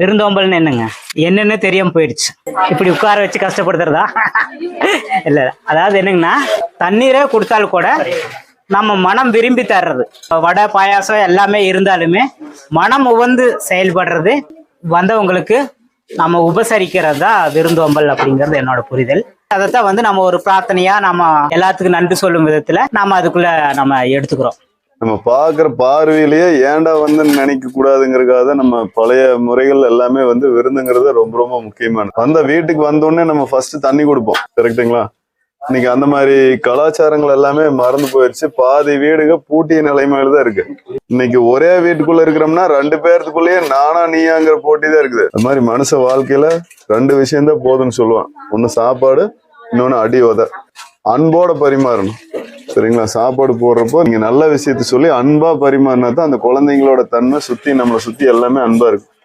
விருந்தோம்பல்னு என்னங்க? என்னன்னு தெரியாம போயிடுச்சு. இப்படி உட்கார வச்சு கஷ்டப்படுத்துறதா? இல்ல அதாவது என்னங்கன்னா தண்ணீரே கொடுத்தாலும் கூட நம்ம மனம் விரும்பி தர்றது. வடை பாயாசம் எல்லாமே இருந்தாலுமே மனம் உவந்து செயல்படுறது வந்தவங்களுக்கு நம்ம உபசரிக்கிறது தான் விருந்தோம்பல் அப்படிங்கிறது என்னோட புரிதல். அதைத்தான் வந்து நம்ம ஒரு பிரார்த்தனையா நம்ம எல்லாத்துக்கும் நன்றி சொல்லும் விதத்துல நம்ம அதுக்குள்ள நம்ம எடுத்துக்கிறோம். நம்ம பார்க்குற பார்வையிலேயே ஏன்டா வந்து நினைக்க கூடாதுங்கிறதுக்காக தான் நம்ம பழைய முறைகள் எல்லாமே வந்து விருந்துங்கிறது ரொம்ப ரொம்ப முக்கியமானது. வந்த வீட்டுக்கு வந்தோடனே நம்ம ஃபர்ஸ்ட் தண்ணி கொடுப்போம். கரெக்ட்டுங்களா இன்னைக்கு அந்த மாதிரி கலாச்சாரங்கள் எல்லாமே மறந்து போயிடுச்சு பாதி வீடுக பூட்டிய நிலைமையில தான் இருக்கு. இன்னைக்கு ஒரே வீட்டுக்குள்ள இருக்கிறோம்னா ரெண்டு பேர்த்துக்குள்ளேயே நானா நீயாங்கிற போட்டி தான் இருக்குது. அது மாதிரி மனுஷ வாழ்க்கையில ரெண்டு விஷயம்தான் போதும்னு சொல்லுவான். ஒன்னு சாப்பாடு இன்னொன்னு அடி உத. அன்போட பரிமாறணும். சரிங்களா? சாப்பாடு போடுறப்போ நீங்க நல்ல விஷயத்த சொல்லி அன்பா பரிமாறினா தான் அந்த குழந்தைங்களோட தன்மை சுத்தி நம்மளை சுத்தி எல்லாமே அன்பா இருக்கும்